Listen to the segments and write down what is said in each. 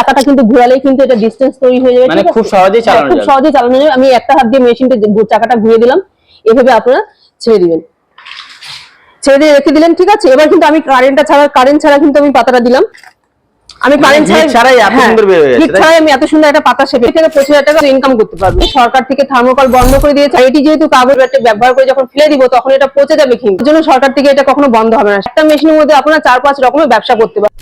চাকাটা কিন্তু ঘোরালেই কিন্তু এটা ডিস্টেন্স তৈরি হয়ে যাবে মানে? খুব সহজেই হ্যাঁ, চালানো খুব যাবে। সহজেই চালানো যাবে। আমি একটা হাত দিয়ে মেশিনটা চাকাটা ঘুরিয়ে দিলাম। এভাবে আপনারা ছেড়ে দিবেন। ছেড়ে দিয়ে রেখে দিলেন ঠিক আছে? এবার কিন্তু আমি কারেন্টটা ছাড়া কারেন্ট ছাড়া কিন্তু আমি পাতাটা দিলাম। আমি মানে কারেন্ট heat ছাড়াই এত সুন্দর বের হয়ে ছাড়াই আমি এত সুন্দর একটা পাতা শেপে থেকে টাকা ইনকাম করতে পারব। সরকার থেকে থার্মোকল বন্ধ করে দিয়েছে। এটি যেহেতু কাগজ ব্যাটে ব্যবহার করে যখন ফেলে দিব তখন এটা পচে যাবে কিন্তু। এর জন্য সরকার থেকে এটা কখনো বন্ধ হবে না। একটা মেশিনের মধ্যে আপনারা চার পাঁচ রকমের ব্যবসা করতে পারবেন।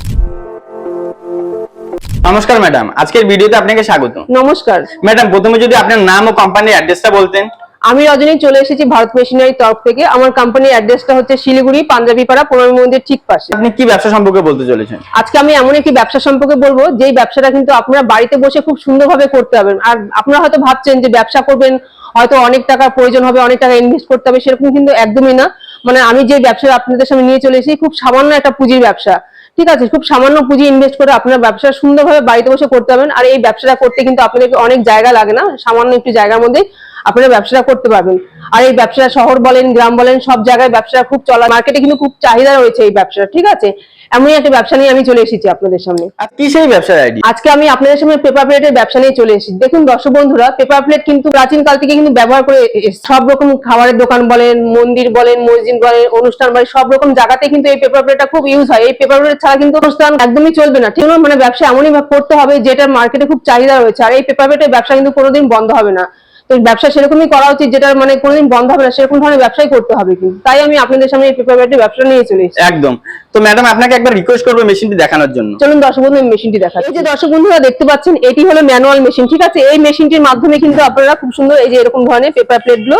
নমস্কার ম্যাডাম। আজকের ভিডিওতে আপনাকে স্বাগত। নমস্কার। ম্যাডাম প্রথমে যদি আপনার নাম ও কোম্পানির অ্যাড্রেসটা বলতেন। আমি রজনী চলে এসেছি ভারত মেশিনারি তরফ থেকে। আমার কোম্পানির অ্যাড্রেসটা হচ্ছে শিলিগুড়ি পাঞ্জাবি পাড়া পনেরো মন্দির ঠিক পাশে। আপনি কি ব্যবসা সম্পর্কে বলতে চলেছেন? আজকে আমি এমন একটি ব্যবসা সম্পর্কে বলব যেই ব্যবসাটা কিন্তু আপনারা বাড়িতে বসে খুব সুন্দরভাবে করতে পারবেন আর আপনারা হয়তো ভাবছেন যে ব্যবসা করবেন হয়তো অনেক টাকার প্রয়োজন হবে অনেক টাকা ইনভেস্ট করতে হবে সেরকম কিন্তু একদমই না। মানে আমি যে ব্যবসা আপনাদের সামনে নিয়ে চলে এসেছি খুব সামান্য একটা পুঁজির ব্যবসা। ঠিক আছে, খুব সামান্য পুঁজি ইনভেস্ট করে আপনার ব্যবসা সুন্দরভাবে বাড়িতে বসে করতে পারবেন। আর এই ব্যবসাটা করতে কিন্তু আপনাদেরকে অনেক জায়গা লাগে না, সামান্য একটু জায়গার মধ্যে আপনারা ব্যবসাটা করতে পারবেন। আর এই ব্যবসাটা শহর বলেন, গ্রাম বলেন, সব জায়গায় ব্যবসা খুব চলা মার্কেটে কিন্তু খুব চাহিদা রয়েছে এই ব্যবসাটা, ঠিক আছে? এমনই একটা ব্যবসা নিয়ে আমি চলে এসেছি আপনাদের সামনে। কি সেই ব্যবসার আইডি আজকে আমি আপনাদের সামনে পেপার প্লেটের ব্যবসা নিয়ে চলে এসেছি। দেখুন দর্শক বন্ধুরা পেপার প্লেট কিন্তু প্রাচীন কাল থেকে কিন্তু ব্যবহার করে সব রকম খাবারের দোকান বলেন মন্দির বলেন মসজিদ বলেন অনুষ্ঠান বলেন সব রকম জায়গাতে কিন্তু এই পেপার প্লেটটা খুব ইউজ হয়। এই পেপার প্লেট ছাড়া কিন্তু অনুষ্ঠান একদমই চলবে না। ঠিক? মানে ব্যবসা এমনই করতে হবে যেটা মার্কেটে খুব চাহিদা রয়েছে। আর এই পেপার প্লেটের ব্যবসা কিন্তু কোনোদিন বন্ধ হবে না। তো ব্যবসা সেরকমই করা উচিত যেটা মানে কোনোদিন বন্ধ হবে না। সেরকম ধরনের ব্যবসাই করতে হবে কিন্তু। তাই আমি আপনাদের সামনে এই পেপার প্লেটের ব্যবসা নিয়ে চলে একদম। তো ম্যাডাম আপনাকে একবার রিকোয়েস্ট করব মেশিনটি দেখানোর জন্য। চলুন দর্শক বন্ধু মেশিনটি দেখা এই যে দর্শক বন্ধুরা দেখতে পাচ্ছেন এটি হলো ম্যানুয়াল মেশিন ঠিক আছে? এই মেশিনটির মাধ্যমে কিন্তু আপনারা খুব সুন্দর এই যে এরকম ধরনের পেপার প্লেটগুলো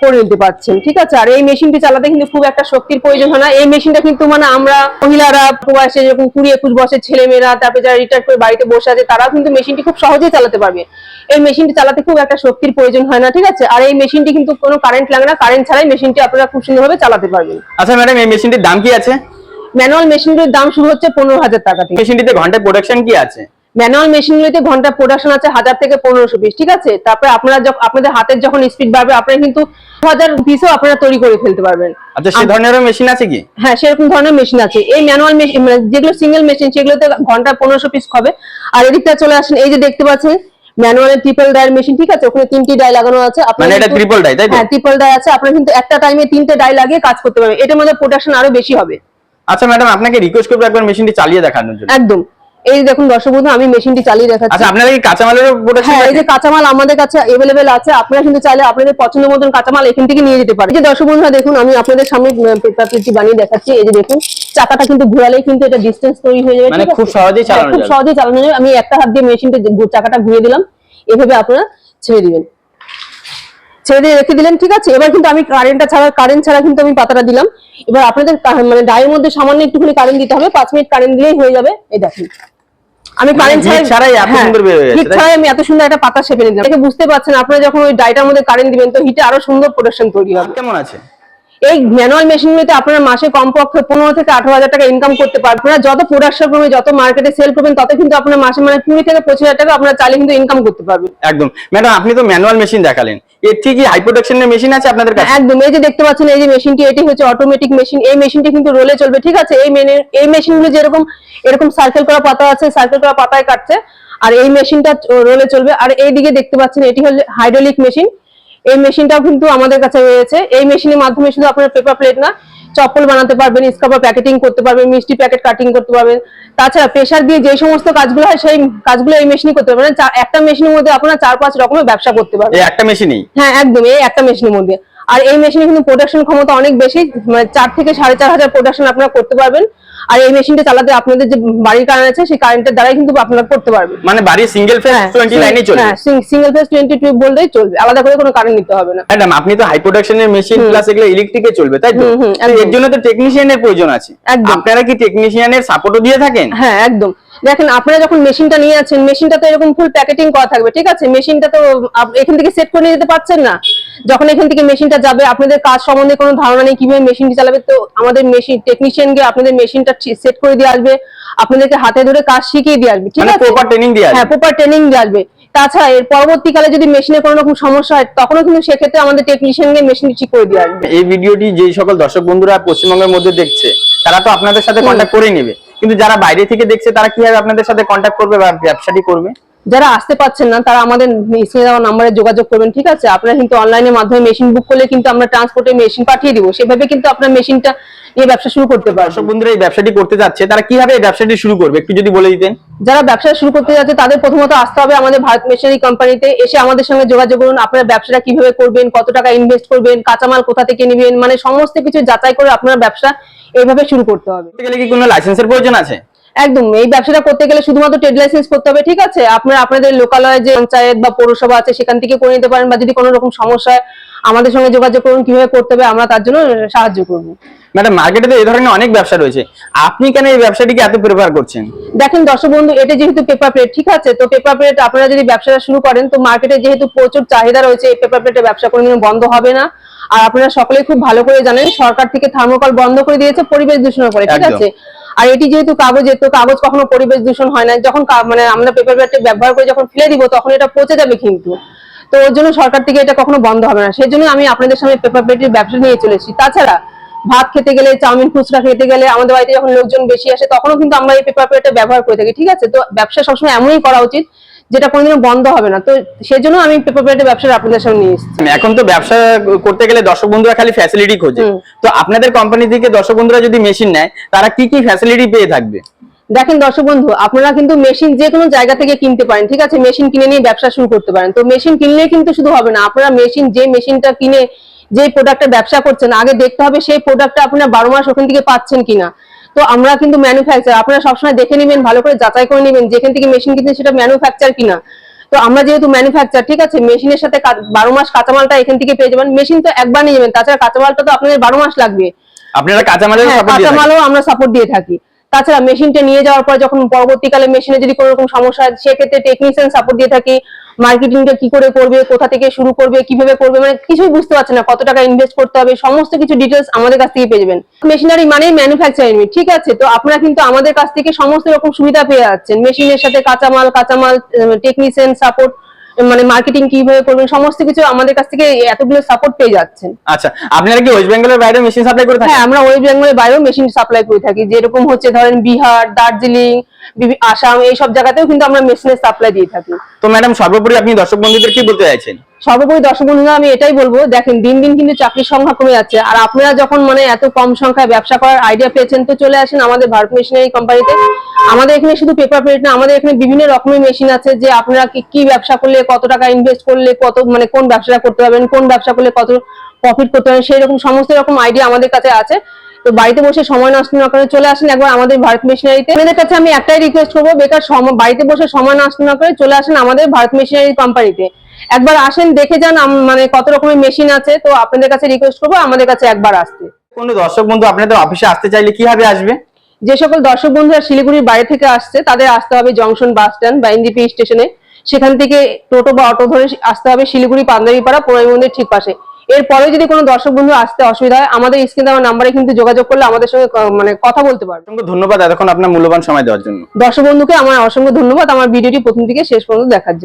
করে নিতে পারছেন ঠিক আছে? আর এই মেশিনটি চালাতে কিন্তু খুব একটা শক্তির প্রয়োজন হয় না। এই মেশিনটা কিন্তু মানে আমরা মহিলারা বয়সে যেরকম কুড়ি একুশ বছরের ছেলেমেয়েরা তারপরে যারা রিটায়ার করে বাড়িতে বসে আছে তারাও কিন্তু মেশিনটি খুব সহজেই চালাতে পারবে। এই মেশিনটি চালাতে খুব একটা শক্তির প্রয়োজন হয় না ঠিক আছে? আর এই মেশিনটি কিন্তু কোনো কারেন্ট লাগে না। কারেন্ট ছাড়াই মেশিনটি আপনারা খুব সুন্দরভাবে চালাতে পারবেন। আচ্ছা ম্যাডাম এই মেশিনটির দাম কি আছে? ম্যানুয়াল মেশিনটির দাম শুরু হচ্ছে পনেরো হাজার টাকা থেকে। মেশিনটিতে ঘন্টায় প্রোডাকশন কি আছে? ম্যানুয়াল মেশিনগুলিতে ঘণ্টা প্রোডাকশন আছে হাজার থেকে পনেরোশো পিস ঠিক আছে? তারপরে আপনারা যখন আপনাদের হাতের যখন স্পিড বাড়বে আপনারা কিন্তু হাজার পিসও আপনারা তৈরি করে ফেলতে পারবেন। আচ্ছা সে ধরনেরও মেশিন আছে কি? হ্যাঁ সেরকম ধরনের মেশিন আছে। এই ম্যানুয়াল মেশিন মানে যেগুলো সিঙ্গেল মেশিন সেগুলোতে ঘণ্টা পনেরোশো পিস হবে। আর এদিকটা চলে আসেন এই যে দেখতে পাচ্ছেন ম্যানুয়ালের ট্রিপল ডায়ার মেশিন ঠিক আছে? ওখানে তিনটি ডাই লাগানো আছে। আপনারা মানে এটা triple die, তাই হ্যাঁ ট্রিপল ডাই আছে। আপনারা কিন্তু একটা টাইমে তিনটে ডাই লাগিয়ে কাজ করতে পারবেন। এটার মধ্যে প্রোডাকশন আরও বেশি হবে। আচ্ছা ম্যাডাম আপনাকে রিকোয়েস্ট করব একবার মেশিনটি চালিয়ে দেখানোর জন্য। একদম। এই দেখুন দর্শক বন্ধু আমি মেশিনটি চালিয়ে দেখাচ্ছি। আচ্ছা আপনারা কি কাঁচামালেরও প্রোডাকশন হ্যাঁ এই যে কাঁচামাল আমাদের কাছে এভেলেবেল আছে আপনারা কিন্তু চাইলে আপনাদের পছন্দ মতন কাঁচামাল এখান থেকে নিয়ে যেতে পারেন। এই যে দর্শক বন্ধুরা দেখুন আমি আপনাদের সামনে পেপার প্লেটটি বানিয়ে দেখাচ্ছি। এই যে দেখুন চাকাটা কিন্তু ঘোরালেই কিন্তু এটা ডিস্টেন্স তৈরি হয়ে যাবে মানে খুব সহজেই হ্যাঁ, চালানো খুব সহজেই চালানো যাবে। আমি একটা হাত দিয়ে মেশিনটা চাকাটা ঘুরিয়ে দিলাম। এভাবে আপনারা ছেড়ে দিবেন। ছেড়ে রেখে দিলেন ঠিক আছে? এবার কিন্তু আমি কারেন্টটা ছাড়া কারেন্ট ছাড়া কিন্তু আমি পাতাটা দিলাম। এবার আপনাদের মানে ডায়ের মধ্যে সামান্য একটুখানি কারেন্ট দিতে হবে পাঁচ মিনিট কারেন্ট দিলেই হয়ে যাবে। এই দেখুন। আমি মানে কারেন্ট ছাড়াই এত সুন্দর বের হয়ে? ছাড়াই আমি এত সুন্দর একটা পাতা শেপে নিলাম। দেখে বুঝতে পারছেন আপনারা যখন ওই ডাইটার মধ্যে কারেন্ট দিবেন তো হিটে আরও সুন্দর প্রোডাকশন তৈরি হবে। কেমন আছে? এই ম্যানুয়াল মেশিনগুলোতে আপনারা মাসে কমপক্ষে পনেরো থেকে আঠারো হাজার টাকা ইনকাম করতে পারবেন। আপনারা যত প্রোডাকশন করবেন যত মার্কেটে সেল করবেন তত কিন্তু আপনার মাসে মানে কুড়ি থেকে পঁচিশ হাজার টাকা আপনারা চাইলে কিন্তু ইনকাম করতে পারবেন। একদম। ম্যাডাম আপনি তো ম্যানুয়াল মেশিন দেখালেন। এর থেকে হাই প্রোডাকশনের মেশিন আছে আপনাদের কাছে? একদম। এই যে দেখতে পাচ্ছেন এই যে মেশিনটি এটি হচ্ছে অটোমেটিক মেশিন এই মেশিনটি কিন্তু রোলে চলবে ঠিক আছে? এই মেনে এই মেশিনগুলো যেরকম এরকম সার্কেল করা পাতা আছে সার্কেল করা পাতায় কাটছে আর এই মেশিনটা রোলে চলবে। আর এইদিকে দেখতে পাচ্ছেন এটি হলো হাইড্রোলিক মেশিন মেশিনটাও কিন্তু আমাদের কাছে রয়েছে। এই মেশিনের মাধ্যমে শুধু আপনার পেপার প্লেট না চপ্পল বানাতে পারবেন স্কাবার প্যাকেটিং করতে পারবেন মিষ্টি প্যাকেট কাটিং করতে পারবেন। তাছাড়া প্রেসার দিয়ে যে সমস্ত কাজগুলো হয় সেই কাজগুলো এই মেশিনই করতে পারবেন। একটা মেশিনের মধ্যে আপনারা চার পাঁচ রকমের ব্যবসা করতে পারবেন। একটা মেশিনেই হ্যাঁ একদম এই একটা মেশিনের মধ্যে। আর এই মেশিনে কিন্তু প্রোডাকশন ক্ষমতা অনেক বেশি মানে চার থেকে সাড়ে চার হাজার প্রোডাকশন আপনারা করতে পারবেন। আর এই মেশিনটা চালাতে আপনাদের যে বাড়ির কারেন্ট আছে সেই কারেন্টের দ্বারাই কিন্তু আপনারা করতে পারবেন। মানে বাড়ির সিঙ্গেল ফেজ টোয়েন্টি লাইনে চলবে? হ্যাঁ সিঙ্গেল ফেজ টোয়েন্টি টু বললেই চলবে। আলাদা করে কোনো কারেন্ট নিতে হবে না। ম্যাডাম আপনি তো হাই প্রোডাকশনের মেশিন প্লাস এগুলো ইলেকট্রিকে চলবে তাই তো? এর জন্য তো টেকনিশিয়ানের প্রয়োজন আছে। একদম। আপনারা কি টেকনিশিয়ানের সাপোর্টও দিয়ে থাকেন? হ্যাঁ একদম। দেখেন আপনারা যখন মেশিনটা নিয়ে আছেন মেশিনটা তো এরকম ফুল প্যাকেটিং করা থাকবে ঠিক আছে? মেশিনটা তো এখান থেকে সেট করে নিয়ে যেতে পারছেন না? যখন এখান থেকে মেশিনটা যাবে আপনাদের কাজ সম্বন্ধে কোনো ধারণা নেই কীভাবে মেশিনটি চালাবে? তো আমাদের মেশিন টেকনিশিয়ান গিয়ে আপনাদের মেশিনটা সেট করে দিয়ে আসবে আপনাদেরকে হাতে ধরে কাজ শিখিয়ে দিয়ে আসবে ঠিক মানে আছে? প্রপার ট্রেনিং দিয়ে হ্যাঁ প্রপার ট্রেনিং দিয়ে আসবে। তাছাড়া এর পরবর্তীকালে যদি মেশিনে কোনো রকম সমস্যা হয় তখনও কিন্তু সেক্ষেত্রে আমাদের টেকনিশিয়ান গিয়ে মেশিনটি ঠিক করে দিয়ে আসবে। এই ভিডিওটি যেই সকল দর্শক বন্ধুরা পশ্চিমবঙ্গের মধ্যে দেখছে তারা তো আপনাদের সাথে কন্ট্যাক্ট করে নেবে। কিন্তু যারা বাইরে থেকে দেখছে তারা কীভাবে আপনাদের সাথে কন্ট্যাক্ট করবে বা ব্যবসাটি করবে? যারা আসতে পারছেন না তারা আমাদের স্ক্রিনে দেওয়া নাম্বারে যোগাযোগ করবেন ঠিক আছে? আপনারা কিন্তু অনলাইনের মাধ্যমে মেশিন বুক করলে কিন্তু আমরা ট্রান্সপোর্টে মেশিন পাঠিয়ে দিব। সেভাবে কিন্তু আপনার মেশিনটা নিয়ে ব্যবসা শুরু করতে দর্শক পারবেন বন্ধুরা এই ব্যবসাটি করতে যাচ্ছে তারা কীভাবে এই ব্যবসাটি শুরু করবে? একটু যদি বলে দিতেন। যারা ব্যবসা শুরু করতে যাচ্ছে তাদের প্রথমত আসতে হবে আমাদের ভারত মেশিনারি কোম্পানিতে এসে আমাদের সঙ্গে যোগাযোগ করুন আপনারা ব্যবসাটা কীভাবে করবেন কত টাকা ইনভেস্ট করবেন কাঁচামাল কোথা থেকে নেবেন মানে সমস্ত কিছু যাচাই করে আপনার ব্যবসা এইভাবে শুরু করতে হবে। গেলে কি কোনো লাইসেন্সের প্রয়োজন আছে? একদম এই ব্যবসাটা করতে গেলে শুধুমাত্র ট্রেড লাইসেন্স করতে হবে ঠিক আছে? আপনারা আপনাদের লোকালয়ে যে পঞ্চায়েত বা পৌরসভা আছে সেখান থেকে করে নিতে পারেন বা যদি কোনো রকম সমস্যা আমাদের সঙ্গে যোগাযোগ করুন কীভাবে করতে হবে আমরা তার জন্য সাহায্য করব। ম্যাডাম মার্কেটে তো এই ধরনের অনেক ব্যবসা রয়েছে। আপনি কেন এই ব্যবসাটিকে এত প্রেফার করছেন? দেখেন দর্শক বন্ধু এটা যেহেতু পেপার প্লেট ঠিক আছে? তো পেপার প্লেট আপনারা যদি ব্যবসাটা শুরু করেন তো মার্কেটে যেহেতু প্রচুর চাহিদা রয়েছে এই পেপার প্লেটের ব্যবসা কোনোদিনও বন্ধ হবে না। আর আপনারা সকলেই খুব ভালো করে জানেন সরকার থেকে থার্মোকল বন্ধ করে দিয়েছে পরিবেশ দূষণের করে ঠিক আছে? আর এটি যেহেতু কাগজের তো কাগজ কখনো পরিবেশ দূষণ হয় না। যখন মানে আমরা পেপার ব্যাগটা ব্যবহার করে যখন ফেলে দিব, তখন এটা পচে যাবে কিন্তু। তো ওর জন্য সরকার থেকে এটা কখনো বন্ধ হবে না। সেই জন্য আমি আপনাদের সামনে পেপার প্লেটের ব্যবসা নিয়ে চলেছি তাছাড়া ভাত খেতে গেলে, চাউমিন ফুচকা খেতে গেলে, আমাদের বাড়িতে যখন লোকজন বেশি আসে, তখনও কিন্তু আমরা এই পেপার প্লেটটা ব্যবহার করে থাকি, ঠিক আছে? তো ব্যবসা সবসময় এমনই করা উচিত যেটা কোনোদিনও বন্ধ হবে না। তো সেই জন্য আমি পেপার প্লেটের ব্যবসাটা আপনাদের সামনে নিয়ে এসেছি। এখন তো ব্যবসা করতে গেলে দর্শক বন্ধুরা খালি ফ্যাসিলিটি খোঁজে। তো আপনাদের কোম্পানি থেকে দর্শক বন্ধুরা যদি মেশিন নেয় তারা কি কি ফ্যাসিলিটি পেয়ে থাকবে? দেখেন দর্শক বন্ধু আপনারা কিন্তু মেশিন যে কোনো জায়গা থেকে কিনতে পারেন ঠিক আছে? মেশিন কিনে নিয়ে ব্যবসা শুরু করতে পারেন। তো মেশিন কিনলে কিন্তু শুধু হবে না আপনারা মেশিন যে মেশিনটা কিনে যে প্রোডাক্টের ব্যবসা করছেন আগে দেখতে হবে সেই প্রোডাক্টটা আপনারা বারো মাস ওখান থেকে পাচ্ছেন কিনা। তো আমরা কিন্তু ম্যানুফ্যাকচার আপনারা সবসময় দেখে নেবেন ভালো করে যাচাই করে নেবেন যেখান থেকে মেশিন কিনছেন সেটা ম্যানুফ্যাকচার কিনা। তো আমরা যেহেতু ম্যানুফ্যাকচার ঠিক আছে মেশিনের সাথে বারো মাস কাঁচামালটা এখান থেকে পেয়ে যাবেন। মেশিন তো একবার নিয়ে যাবেন তাছাড়া কাঁচামালটা তো আপনাদের বারো মাস লাগবে। আপনারা কাঁচামালের হ্যাঁ। কাঁচামালও আমরা সাপোর্ট দিয়ে থাকি। তাছাড়া মেশিনটা নিয়ে যাওয়ার পর যখন পরবর্তীকালে মেশিনে যদি কোনো রকম সমস্যা হয়, সেক্ষেত্রে টেকনিশিয়ান সাপোর্ট দিয়ে থাকি মার্কেটিংটা কি করে করবে, কোথা থেকে শুরু করবে, কীভাবে করবে মানে কিছুই বুঝতে পারছে না, কত টাকা ইনভেস্ট করতে হবে, সমস্ত কিছু ডিটেলস আমাদের কাছ থেকে পেয়ে যাবেন। মেশিনারি মানেই ম্যানুফ্যাকচারিং ঠিক আছে? তো আপনারা কিন্তু আমাদের কাছ থেকে সমস্ত রকম সুবিধা পেয়ে যাচ্ছেন। মেশিনের সাথে কাঁচামাল কাঁচামাল টেকনিশিয়ান সাপোর্ট মানে মার্কেটিং কীভাবে করবেন সমস্ত কিছু আমাদের কাছ থেকে এতগুলো সাপোর্ট পেয়ে যাচ্ছেন। আচ্ছা আপনারা কি ওয়েস্ট বেঙ্গলের বাইরে মেশিন সাপ্লাই করে থাকেন? হ্যাঁ আমরা ওয়েস্ট বেঙ্গলের বাইরেও মেশিন সাপ্লাই করে থাকি। যেরকম হচ্ছে ধরেন বিহার দার্জিলিং আসাম এই সব জায়গাতেও কিন্তু আমরা মেশিনের সাপ্লাই দিয়ে থাকি। তো ম্যাডাম সর্বোপরি আপনি দর্শক বন্ধুদের কি বলতে চাইছেন? সর্বোপরি দর্শক বন্ধুরা আমি এটাই বলব, দেখেন, দিন দিন কিন্তু চাকরির সংখ্যা কমে যাচ্ছে, আর আপনারা যখন মানে এত কম সংখ্যায় ব্যবসা করার আইডিয়া পেয়েছেন, তো চলে আসেন আমাদের ভারত মেশিনারি কোম্পানিতে আমাদের এখানে শুধু পেপার প্লেট না, আমাদের এখানে বিভিন্ন রকমের মেশিন আছে, যে আপনারা কি কি ব্যবসা করলে, কত টাকা ইনভেস্ট করলে, কত মানে কোন ব্যবসাটা করতে পারবেন, কোন ব্যবসা করলে কত প্রফিট করতে পারবেন, সেই রকম, সমস্ত রকম আইডিয়া আমাদের কাছে আছে। তো বাড়িতে বসে সময় নষ্ট না করে চলে আসেন একবার আমাদের ভারত মেশিনারিতে আপনাদের কাছে আমি একটাই রিকোয়েস্ট করব বেকার বাড়িতে বসে সময় নষ্ট না করে চলে আসেন আমাদের ভারত মেশিনারি কোম্পানিতে একবার আসেন দেখে যান মানে কত রকমের মেশিন আছে। তো আপনাদের কাছে রিকোয়েস্ট করব আমাদের কাছে একবার আসতে। কোনো দর্শক বন্ধু আপনাদের অফিসে আসতে চাইলে কীভাবে আসবে? যে সকল দর্শক বন্ধুরা শিলিগুড়ির বাইরে থেকে আসছে তাদের আসতে হবে জংশন বাস স্ট্যান্ড বা এনজিপি স্টেশনে সেখান থেকে টোটো বা অটো ধরে আসতে হবে শিলিগুড়ি পান্দারিপাড়া পুরাই মন্দির ঠিক পাশে। এরপরে যদি কোনো দর্শক বন্ধু আসতে অসুবিধা হয় আমাদের স্ক্রিনে দেওয়া নাম্বারে কিন্তু যোগাযোগ করলে আমাদের সঙ্গে মানে কথা বলতে পারবে। ধন্যবাদ এতক্ষণ আপনার মূল্যবান সময় দেওয়ার জন্য। দর্শক বন্ধুকে আমার অসংখ্য ধন্যবাদ আমার ভিডিওটি প্রথম থেকে শেষ পর্যন্ত দেখার জন্য।